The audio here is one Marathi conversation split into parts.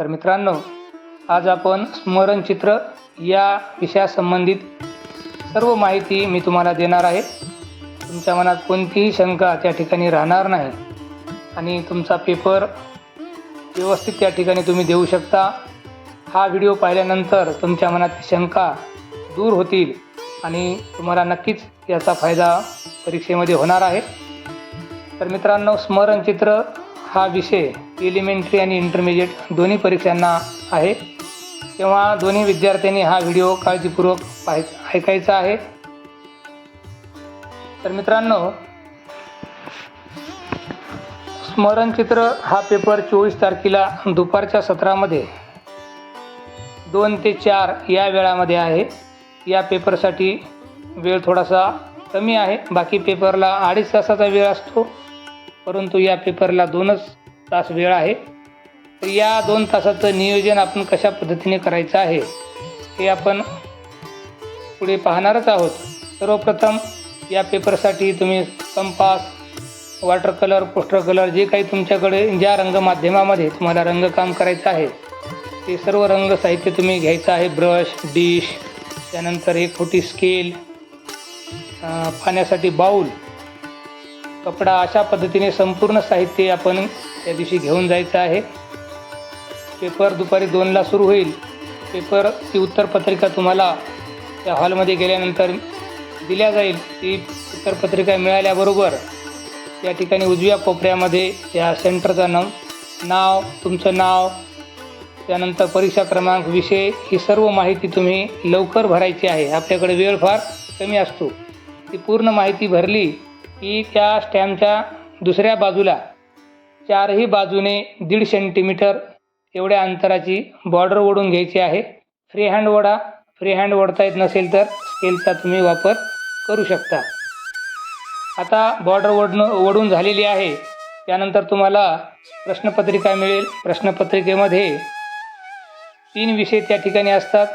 तर मित्रांनो आज आपण स्मरणचित्र या विषयासंबंधित सर्व माहिती मी तुम्हाला देणार आहे. तुमच्या मनात कोणतीही शंका त्या ठिकाणी राहणार नाही आणि तुमचा पेपर व्यवस्थित त्या ठिकाणी तुम्ही देऊ शकता. हा व्हिडिओ पाहिल्यानंतर तुमच्या मनात शंका दूर होतील आणि तुम्हाला नक्कीच याचा फायदा परीक्षेमध्ये होणार आहे. तर मित्रांनो स्मरणचित्र हा विषय एलिमेंटरी आणि इंटरमिजिएट दोन्ही परीक्षांना आहे. तेव्हा दोन्ही विद्यार्थ्यांनी हा व्हिडिओ काळजीपूर्वक पाहाय ऐकायचा आहे. तर मित्रांनो स्मरणचित्र हा पेपर चोवीस तारखेला दुपारच्या सत्रामध्ये दोन ते चार या वेळामध्ये आहे. या पेपरसाठी वेळ थोडासा कमी आहे. बाकी पेपरला अडीच तासाचा वेळ असतो. परंतु या पेपरला दोनच तास वेळ आहे. तर या दोन तासाचं नियोजन आपण कशा पद्धतीने करायचं आहे हे आपण पुढे पाहणारच आहोत. सर्वप्रथम या पेपरसाठी तुम्ही compass water colour poster colour जे काही तुमच्याकडे ज्या रंगमाध्यमामध्ये तुम्हाला रंगकाम करायचं आहे ते सर्व रंग साहित्य तुम्ही घ्यायचं आहे. ब्रश डिश त्यानंतर एक खोटी स्केल पाण्यासाठी बाऊल कपडा अशा पद्धतीने संपूर्ण साहित्य आपण त्या दिवशी घेऊन जायचं आहे. पेपर दुपारी दोनला सुरू होईल. पेपरची उत्तरपत्रिका तुम्हाला त्या हॉलमध्ये गेल्यानंतर दिल्या जाईल. ती उत्तरपत्रिका मिळाल्याबरोबर त्या ठिकाणी उजव्या कोपऱ्यामध्ये या सेंटरचं नाव नाव तुमचं नाव त्यानंतर परीक्षा क्रमांक विषय ही सर्व माहिती तुम्ही लवकर भरायची आहे. आपल्याकडे वेळ फार कमी असतो. ती पूर्ण माहिती भरली की त्या स्टॅम्पच्या दुसऱ्या बाजूला चारही बाजूने दीड सेंटीमीटर एवढ्या अंतराची बॉर्डर ओढून घ्यायची आहे. फ्री हँड ओढा. फ्री हँड ओढता येत नसेल तर स्केलचा तुम्ही वापर करू शकता. आता बॉर्डर ओढणं ओढून झालेली आहे. त्यानंतर तुम्हाला प्रश्नपत्रिका मिळेल. प्रश्नपत्रिकेमध्ये तीन विषय त्या ठिकाणी असतात.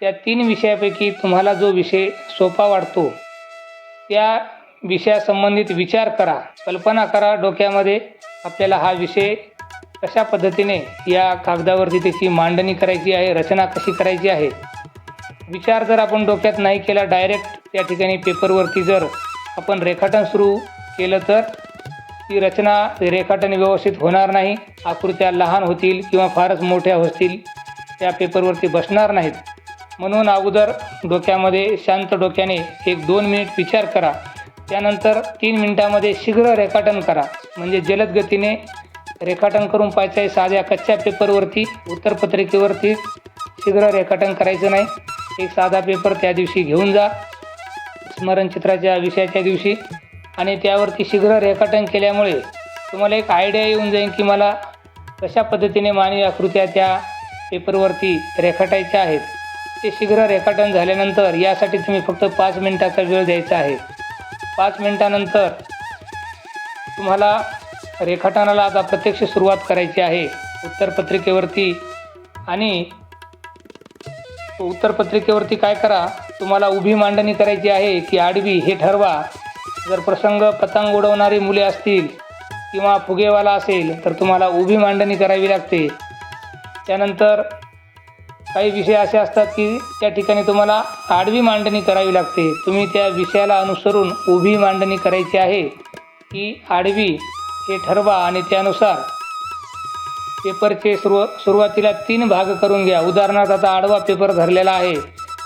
त्या तीन विषयापैकी तुम्हाला जो विषय सोपा वाटतो त्या विषयासंबंधित विचार करा कल्पना करा डोक्यामध्ये. आपल्याला हा विषय कशा पद्धतीने या कागदावरती त्याची मांडणी करायची आहे रचना कशी करायची आहे? विचार जर आपण डोक्यात नाही केला डायरेक्ट त्या ठिकाणी पेपरवरती जर आपण रेखाटन सुरू केलं तर ती रचना रेखाटन व्यवस्थित होणार नाही. आकृत्या लहान होतील किंवा फारच मोठ्या होतील त्या पेपरवरती बसणार नाहीत. म्हणून अगोदर डोक्यामध्ये शांत डोक्याने एक दोन मिनिट विचार करा. त्यानंतर तीन मिनिटामध्ये शीघ्र रेखाटन करा. म्हणजे जलद गतीने रेखाटन करून पाहायचं आहे. साध्या कच्च्या पेपरवरती उत्तरपत्रिकेवरती शीघ्र रेखाटन करायचं नाही. एक साधा पेपर त्या दिवशी घेऊन जा. स्मरणचित्राच्या विषयाच्या दिवशी. आणि त्यावरती शीघ्र रेखाटन केल्यामुळे तुम्हाला एक आयडिया येऊन जाईल की मला कशा पद्धतीने मानवी आकृत्या त्या पेपरवरती रेखाटायच्या आहेत. ते शीघ्र रेखाटन झाल्यानंतर यासाठी तुम्ही फक्त पाच मिनिटाचा वेळ द्यायचा आहे. पाच मिनिटानंतर तुम्हाला रेखाटनाला आता प्रत्यक्ष सुरुवात करायची आहे. उत्तरपत्रिकेवरती आणि उत्तरपत्रिकेवरती काय करा तुम्हाला उभी मांडणी करायची आहे की आडवी हे ठरवा. जर प्रसंग पतंग उडवणारी मुले असतील किंवा फुगेवाला असेल तर तुम्हाला उभी मांडणी करावी लागते. त्यानंतर काही विषय असे असतात की त्या ठिकाणी तुम्हाला आडवी मांडणी करावी लागते. तुम्ही त्या विषयाला अनुसरून उभी मांडणी करायची आहे की आडवी हे ठरवा आणि त्यानुसार पेपरचे सुरू सुरुवातीला तीन भाग करून घ्या. उदाहरणार्थ आता आडवा पेपर धरलेला आहे.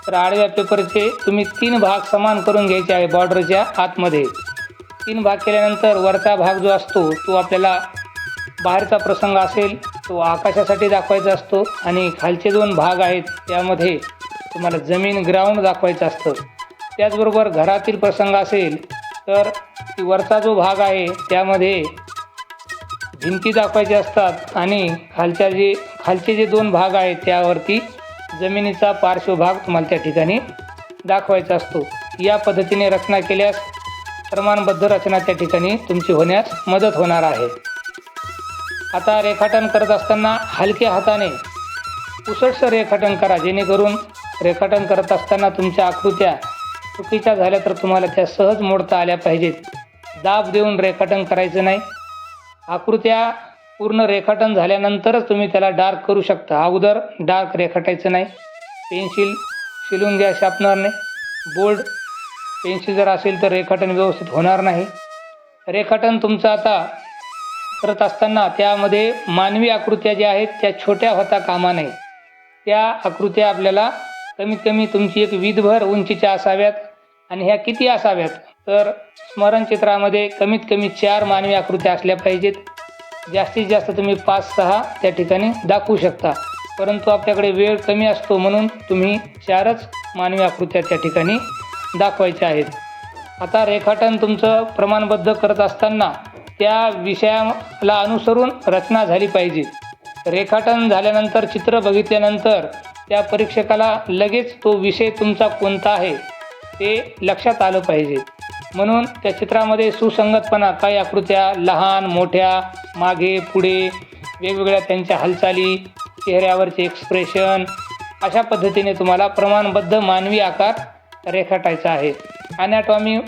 तर आडव्या पेपरचे तुम्ही तीन भाग समान करून घ्यायचे आहे बॉर्डरच्या आतमध्ये. तीन भाग केल्यानंतर वरचा भाग जो असतो तो आपल्याला बाहेरचा प्रसंग असेल तो आकाशासाठी दाखवायचा असतो आणि खालचे दोन भाग आहेत त्यामध्ये तुम्हाला जमीन ग्राउंड दाखवायचं असतं. त्याचबरोबर घरातील प्रसंग असेल तर ती वरचा जो भाग आहे त्यामध्ये भिंती दाखवायचे असतात आणि खालच्या जे खालचे जे दोन भाग आहेत त्यावरती जमिनीचा पार्श्वभाग तुम्हाला त्या ठिकाणी दाखवायचा असतो. या पद्धतीने रचना केल्यास प्रमाणबद्ध रचना त्या ठिकाणी तुमची होण्यास मदत होणार आहे. आता रेखाटन करत असताना हलक्या हाताने उसटसं रेखाटन करा जेणेकरून रेखाटन करत असताना तुमच्या आकृत्या चुकीच्या झाल्या तर तुम्हाला त्या सहज मोडता आल्या पाहिजेत. दाब देऊन रेखाटन करायचं नाही. आकृत्या पूर्ण रेखाटन झाल्यानंतरच तुम्ही त्याला डार्क करू शकता. अगोदर डार्क रेखाटायचं नाही. पेन्सिल शिलून घ्या शार्पनरने. बोल्ड पेन्सिल जर असेल तर रेखाटन व्यवस्थित होणार नाही. रेखाटन तुमचं आता करत असताना त्यामध्ये मानवी आकृत्या ज्या आहेत त्या छोट्या होता कामा नये. त्या आकृत्या आपल्याला कमीत कमी तुमची एक विधभर उंचीच्या असाव्यात आणि ह्या किती असाव्यात? तर स्मरणचित्रामध्ये कमीत कमी चार मानवी आकृत्या असल्या पाहिजेत. जास्तीत जास्त तुम्ही पाच सहा त्या ठिकाणी दाखवू शकता. परंतु आपल्याकडे वेळ कमी असतो म्हणून तुम्ही चारच मानवी आकृत्या त्या ठिकाणी दाखवायच्या आहेत. आता रेखाटन तुमचं प्रमाणबद्ध करत असताना त्या विषयाला अनुसरून रचना झाली पाहिजे. रेखाटन झाल्यानंतर चित्र बघितल्यानंतर त्या परीक्षकाला लगेच तो विषय तुमचा कोणता आहे ते लक्षात आलं पाहिजे. म्हणून त्या चित्रामध्ये सुसंगतपणा काही आकृत्या लहान मोठ्या मागे पुढे वेगवेगळ्या त्यांच्या हालचाली चेहऱ्यावरचे एक्सप्रेशन अशा पद्धतीने तुम्हाला प्रमाणबद्ध मानवी आकार रेखाटायचा आहे. अनॅटॉमी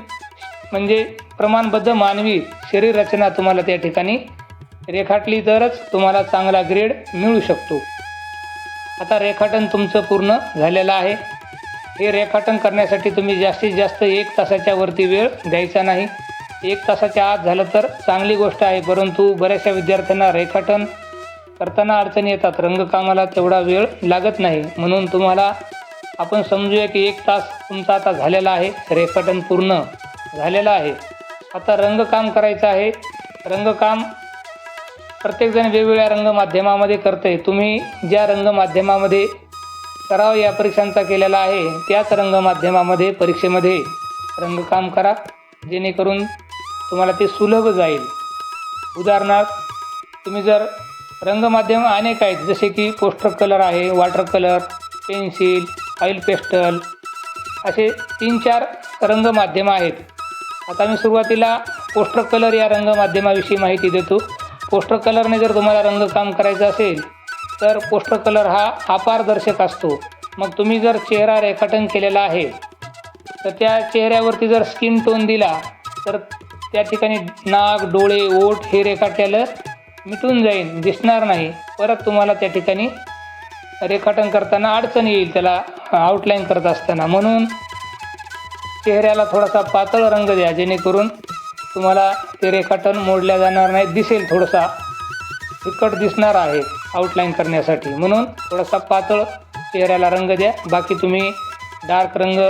म्हणजे प्रमाणबद्ध मानवी शरीर रचना तुम्हाला त्या ठिकाणी रेखाटली तरच तुम्हाला चांगला ग्रेड मिळू शकतो. आता रेखाटन तुमचं पूर्ण झालेलं आहे. हे रेखाटन करण्यासाठी तुम्ही जास्तीत जास्त एक तासाच्या वरती वेळ द्यायचा नाही. एक तासाच्या आत झालं तर चांगली गोष्ट आहे परंतु बऱ्याचशा विद्यार्थ्यांना रेखाटन करताना अडचणी येतात. रंगकामाला तेवढा वेळ लागत नाही. म्हणून तुम्हाला आपण समजूया की एक तास तुमचा आता झालेला आहे. रेखाटन पूर्ण झालेला आहे. आता रंगकाम करायचं आहे. रंगकाम प्रत्येकजण वेगवेगळ्या रंगमाध्यमामध्ये करते तुम्ही ज्या रंगमाध्यमामध्ये सराव या परीक्षांचा केलेला आहे त्याच रंगमाध्यमामध्ये परीक्षेमध्ये रंगकाम करा. जेणेकरून तुम्हाला ते सुलभ जाईल. उदाहरणार्थ तुम्ही जर रंगमाध्यम अनेक आहेत जसे की पोस्टर कलर आहे water colour pencil oil pastel असे तीन चार रंगमाध्यमं आहेत. आता मी सुरुवातीला पोस्टर कलर या रंगमाध्यमाविषयी माहिती देतो. पोस्टर कलरने जर तुम्हाला रंगकाम करायचं असेल तर पोस्टर कलर हा अपारदर्शक असतो. मग तुम्ही जर चेहरा रेखाटन केलेला आहे तर त्या चेहऱ्यावरती जर स्किन टोन दिला तर त्या ठिकाणी नाक डोळे ओठ हे रेखाटलेलं मिटून जाईल दिसणार नाही. परत तुम्हाला त्या ठिकाणी रेखाटन करताना अडचण येईल त्याला आउटलाईन करत असताना. म्हणून चेहऱ्याला थोडासा पातळ रंग द्या जेणेकरून तुम्हाला ते रेखाटन मोडल्या जाणार नाही दिसेल थोडासा. फिकट दिसणार आहे आउटलाईन करण्यासाठी. म्हणून थोडासा पातळ चेहऱ्याला रंग द्या. बाकी तुम्ही डार्क रंग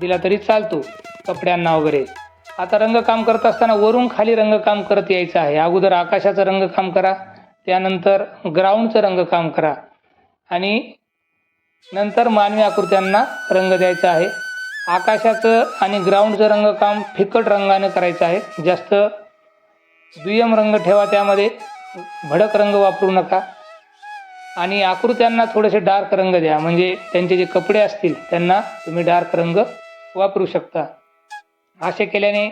दिला तरी चालतो कपड्यांना वगैरे. आता रंगकाम करत असताना वरून खाली रंगकाम करत यायचं आहे. अगोदर आकाशाचं रंगकाम करा त्यानंतर ग्राउंडचं रंगकाम करा. आणि नंतर मानवी आकृत्यांना रंग द्यायचा आहे. आकाशाचं आणि ग्राउंडचं रंगकाम फिकट रंगानं करायचं आहे. जास्त दुय्यम रंग ठेवा त्यामध्ये. भडक रंग वापरू नका. आणि आकृत्यांना थोडेसे डार्क रंग द्या. म्हणजे त्यांचे जे कपडे असतील त्यांना तुम्ही डार्क रंग वापरू शकता. असे केल्याने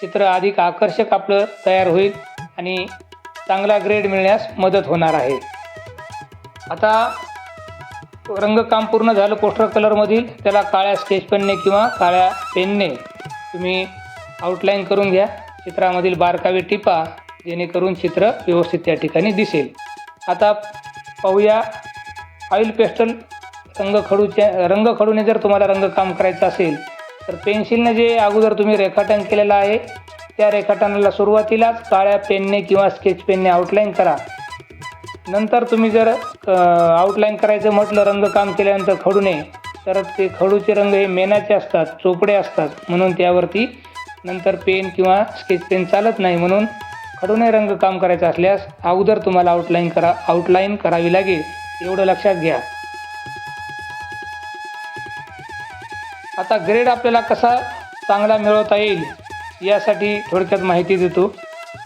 चित्र अधिक आकर्षक आपलं तयार होईल आणि चांगला ग्रेड मिळण्यास मदत होणार आहे. आता रंगकाम पूर्ण झालं पोस्टर कलरमधील त्याला काळ्या स्केच पेनने किंवा काळ्या पेनने तुम्ही आउटलाईन करून घ्या. चित्रामधील बारकावे टिपा जेणेकरून चित्र व्यवस्थित त्या ठिकाणी दिसेल. आता पाहूया ऑइल पेस्टल रंगखडूच्या रंगखडूने जर तुम्हाला रंगकाम करायचं असेल तर पेन्सिलने जे अगोदर तुम्ही रेखाटन केलेलं आहे त्या रेखाटनाला सुरुवातीलाच काळ्या पेनने किंवा स्केच पेनने आउटलाईन करा. नंतर तुम्ही जर आउटलाईन करायचं म्हटलं रंगकाम केल्यानंतर खडूने तर ते खडूचे रंग हे मेणाचे असतात चोपडे असतात. म्हणून त्यावरती नंतर पेन किंवा स्केच पेन चालत नाही. म्हणून खडूने रंगकाम करायचं असल्यास अगोदर तुम्हाला आउटलाईन करा आउटलाईन करावी लागेल. एवढं लक्षात घ्या. आता ग्रेड आपल्याला कसा चांगला मिळवता येईल यासाठी थोडक्यात माहिती देतो.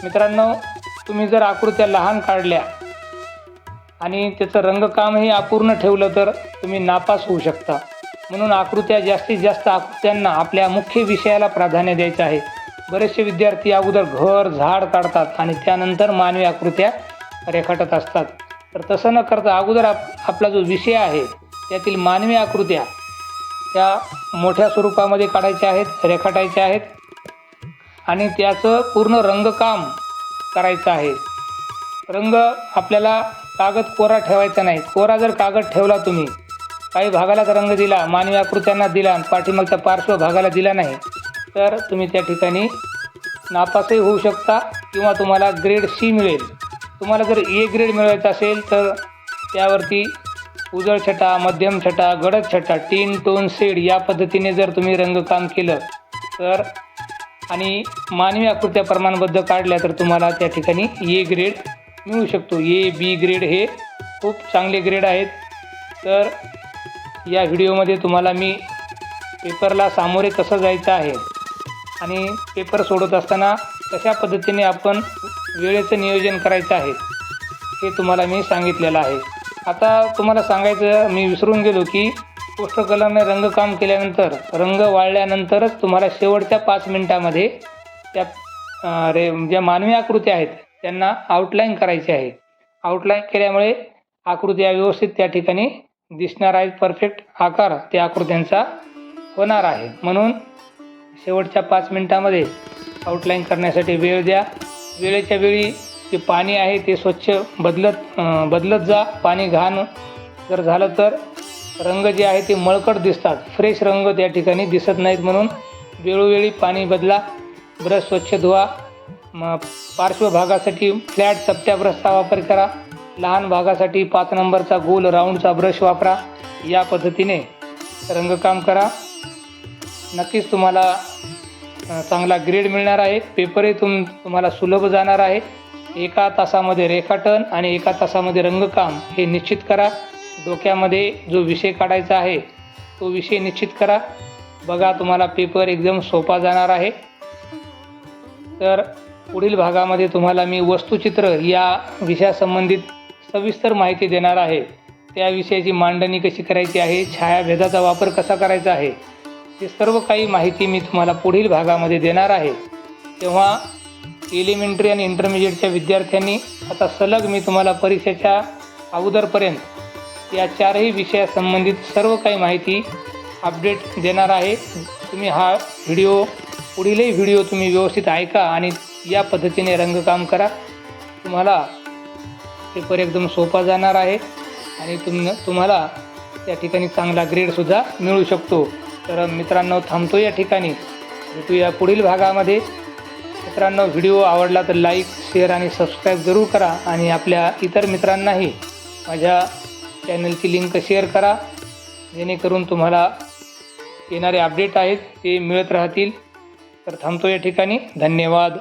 मित्रांनो तुम्ही जर आकृत्या लहान काढल्या आणि त्याचं रंगकामही अपूर्ण ठेवलं तर तुम्ही नापास होऊ शकता. म्हणून आकृत्या जास्तीत जास्त आकृत्यांना आपल्या मुख्य विषयाला प्राधान्य द्यायचं आहे. बरेचसे विद्यार्थी अगोदर घर झाड काढतात आणि त्यानंतर मानवी आकृत्या रेखाटत असतात. तर तसं न करता अगोदर आप आपला जो विषय आहे त्यातील मानवी आकृत्या त्या मोठ्या स्वरूपामध्ये काढायच्या आहेत रेखाटायच्या आहेत आणि त्याचं पूर्ण रंगकाम करायचं आहे. रंग आपल्याला कागद कोरा ठेवायचा नाही. कोरा जर कागद ठेवला तुम्ही काही भागालाच रंग दिला मानवी आकृत्यांना दिला आणि पाठीमागच्या पार्श्व भागाला दिला नाही तर तुम्ही त्या ठिकाणी नापासही होऊ शकता किंवा तुम्हाला ग्रेड सी मिळेल. तुम्हाला जर ए ग्रेड मिळवायचा असेल तर त्यावरती उजळ छटा मध्यम छटा गडद छटा टीन टोन सेड या पद्धतीने जर तुम्ही रंगकाम केलं तर आणि मानवी आकृत्या प्रमाणबद्ध काढल्या तर तुम्हाला त्या ठिकाणी ए ग्रेड मिळू शकतो ए बी ग्रेड हे खूप चांगले ग्रेड आहेत. तर या व्हिडिओमध्ये तुम्हाला मी पेपरला सामोरे कसं जायचं आहे आणि पेपर सोडत असताना कशा पद्धतीने आपण वेळेचं नियोजन करायचं आहे हे तुम्हाला मी सांगितलेलं आहे. आता तुम्हाला सांगायचं मी विसरून गेलो की पोस्टर रंगकाम केल्यानंतर रंग वाळल्यानंतरच तुम्हाला शेवटच्या पाच मिनटामध्ये त्या रे ज्या मानवी आकृत्या आहेत त्यांना आउटलाईन करायची आहे. आउटलाईन केल्यामुळे आकृत्या व्यवस्थित त्या ठिकाणी दिसणार आहेत परफेक्ट आकार त्या आकृत्यांचा होणार आहे. म्हणून शेवटच्या पाच मिनटामध्ये आउटलाईन करण्यासाठी वेळ द्या. वेळेच्या वेळी जे पाणी आहे ते स्वच्छ बदलत बदलत जा. पाणी घाण जर झालं तर रंग जे आहे ते मळकट दिसतात. फ्रेश रंग त्या ठिकाणी दिसत नाहीत म्हणून वेळोवेळी पाणी बदला. ब्रश स्वच्छ धुवा. म पार्श्वभागासाठी फ्लॅट चपट्या ब्रशचा वापर करा. लहान भागासाठी पाच नंबरचा गोल राऊंडचा ब्रश वापरा. या पद्धतीने रंगकाम करा. नक्कीच तुम्हाला चांगला ग्रेड मिळणार आहे. पेपरही तुम तुम्हाला सुलभ जाणार आहे. एका तासामध्ये रेखाटन आणि एका तासामध्ये रंगकाम हे निश्चित करा. डोक्यामध्ये जो विषय काढायचा आहे तो विषय निश्चित करा. बघा तुम्हाला पेपर एकदम सोपा जाणार आहे. तर पुढील भागामध्ये तुम्हाला मी वस्तुचित्र या विषयासंबंधित सविस्तर माहिती देणार आहे. त्या विषयाची मांडणी कशी करायची आहे? छायाभेदाचा वापर कसा करायचा आहे? हे सर्व काही माहिती मी तुम्हाला पुढील भागामध्ये देणार आहे. तेव्हा एलिमेंटरी आणि इंटरमिजिएटच्या विद्यार्थ्यांनी आता सलग मी तुम्हाला परीक्षेच्या अगोदरपर्यंत या चारही विषयासंबंधित सर्व काही माहिती अपडेट देणार आहे. तुम्ही हा व्हिडिओ पुढीलही व्हिडिओ तुम्ही व्यवस्थित ऐका आणि या पद्धतीने रंगकाम करा. तुम्हाला पेपर एकदम सोपा जाणार आहे आणि तुम तुम्हाला त्या ठिकाणी चांगला ग्रेडसुद्धा मिळू शकतो. तर मित्रांनो थांबतो या ठिकाणी. भेटूया पुढील भागामध्ये. मित्रांनो व्हिडिओ आवडला तर लाईक शेअर आणि सबस्क्राईब जरूर करा आणि आपल्या इतर मित्रांनाही माझ्या चॅनलची लिंक शेअर करा. जेणेकरून तुम्हाला येणारे अपडेट आहेत ते मिळत राहतील. तर थांबतो या ठिकाणी. धन्यवाद.